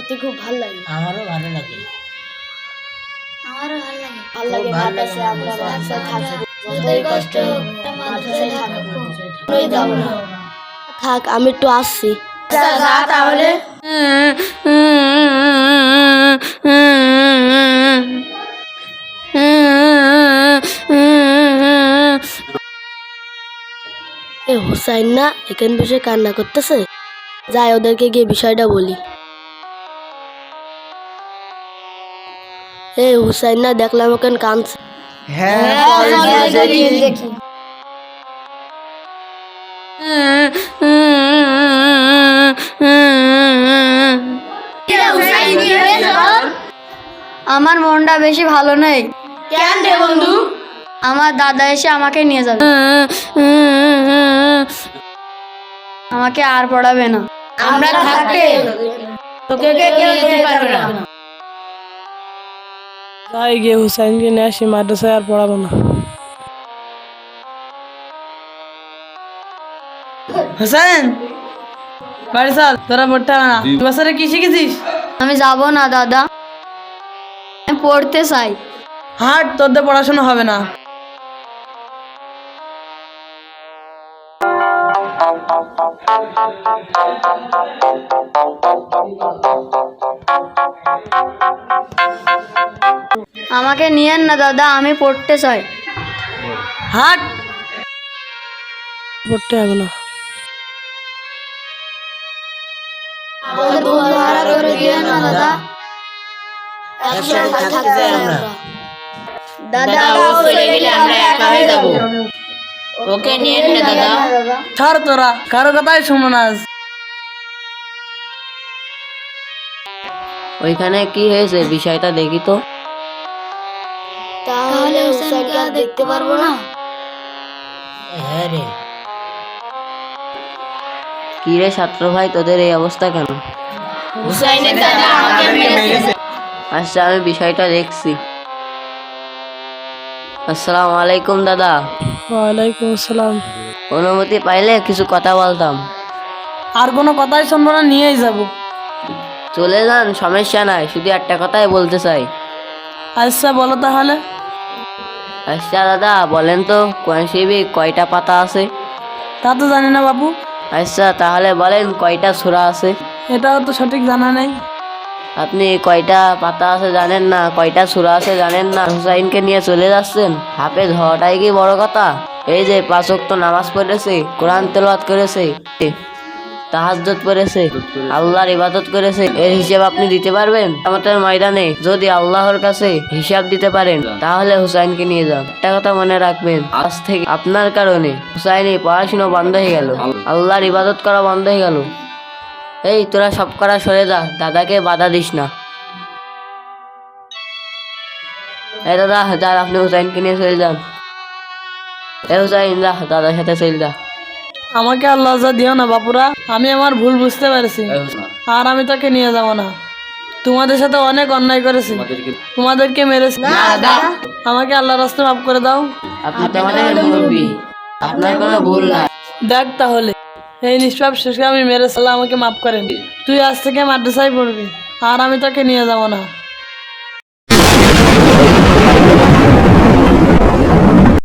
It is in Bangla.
সত্যি খুব ভালো লাগে। আমারও ভালো লাগে। আমারও ভালো লাগে। ভালো লাগে মাদ্রাসায় আমরা মাদ্রাসায় থাকব যতই কষ্ট মাদ্রাসায় থাকব কোনোই যাব না। থাক আমি একটু আসছি। তাহলে। এ হুসাইন না এখানে বসে কান্না করতেছে? যাই ওদেরকে গিয়ে বিষয়টা বলি। এ হুসাইন না দেখলাম ওখানে কাঁদছে। আমার মনটা বেশি ভালো নেই। কেন রে বন্ধু? আমার দাদা এসে আমাকে নিয়ে যাবে। আমাকে আর পড়াবে না। আমরা থাকতে তোকে কেউ যেতে পারবে না। যাই গিয়ে হুসাইনকে নিয়ে আসি মাদ্রাসায় আর পড়াবো না। হোসেন বাড়ি চল তোরা পড়তে হবে না। বছরে কি শিখেছিস? আমি যাব না দাদা। আমি পড়তে চাই। হাট তোদের পড়াশোনা হবে না। আমাকে নিয়েন না দাদা আমি পড়তে চাই। হাট। পড়তে হবে না। হয়ে ওকে নিয়ে না দাদা। ছাড় তোরা কারও কথাই শুনো না আজ। ওইখানে কি হয়েছে? বিষয়টা দেখি তো। তাহলে হুসাইনকে আর দেখতে পারব না। হ্যাঁ রে। কি রে ছাত্র ভাই তোদের এই অবস্থা কেন? হুসাইনের দাদা আমাকে মেরেছে। আচ্ছা আমি বিষয়টা দেখছি। আসসালামু আলাইকুম দাদা। ওয়ালাইকুম আসসালাম। অনুমতি পাইলে কিছু কথা বলতাম। আর কোনো কথাই শুনব না নিয়েই যাব। চলে যান সমস্যা নাই শুধু একটা কথাই বলতে চাই। আচ্ছা বলো তাহলে। আচ্ছা দাদা বলেন তো কোরআন শরীফে কয়টা পাতা আছে? তা তো জানি না বাবু। আচ্ছা তাহলে বলেন কয়টা সূরা আছে? এটাও তো সঠিক জানা নেই। আপনি কয়টা পাতা আছে জানেন না? কয়টা সূরা আছে জানেন না? হুসাইনকে নিয়ে চলে যাচ্ছেন। হাফেজ হওয়াটাই কি বড় কথা? এই যে পাঁচ ওয়াক্ত নামাজ পড়েছে কোরআন তেলাওয়াত করেছে। তাহাজ্জুদ পড়েছে, আল্লাহর ইবাদত করেছে, এর হিসাব আপনি দিতে পারবেন? আমাদের ময়দানে যদি আল্লাহর কাছে হিসাব দিতে পারেন, তাহলে হুসাইনকে নিয়ে যান। একটা কথা মনে রাখবেন, আজ থেকে আপনার কারণে হুসাইনের পড়াশোনা বন্ধ হয়ে গেল। আল্লাহর ইবাদত করা বন্ধ হয়ে গেল। এই, তোরা সব করা সরে যা, দাদাকে বাধা দিস না। এ দাদা, যান, আপনি হুসাইনকে নিয়ে চলে যান। এ হুসাইন, যা, দাদার সাথে চলে যা। আমাকে আর লজ্জা দিও না বাপুরা। আমি আমার ভুল বুঝতে পারছি। আর আমি তাকে নিয়ে যাব না। তোমাদের সাথে অনেক অন্যায় করেছি। তোমাদেরকে মেরেছি। আমাকে আল্লাহ রাস্তা মাফ করে দাও। আপনার কোনো ভুল দেখ তাহলে। এই নিষ্পাপ শেষকে আমি মেরেছি। আল্লাহ আমাকে মাফ করেন। তুই আজ থেকে মাদ্রাসায় পড়বি। আর আমি তাকে নিয়ে যাব না।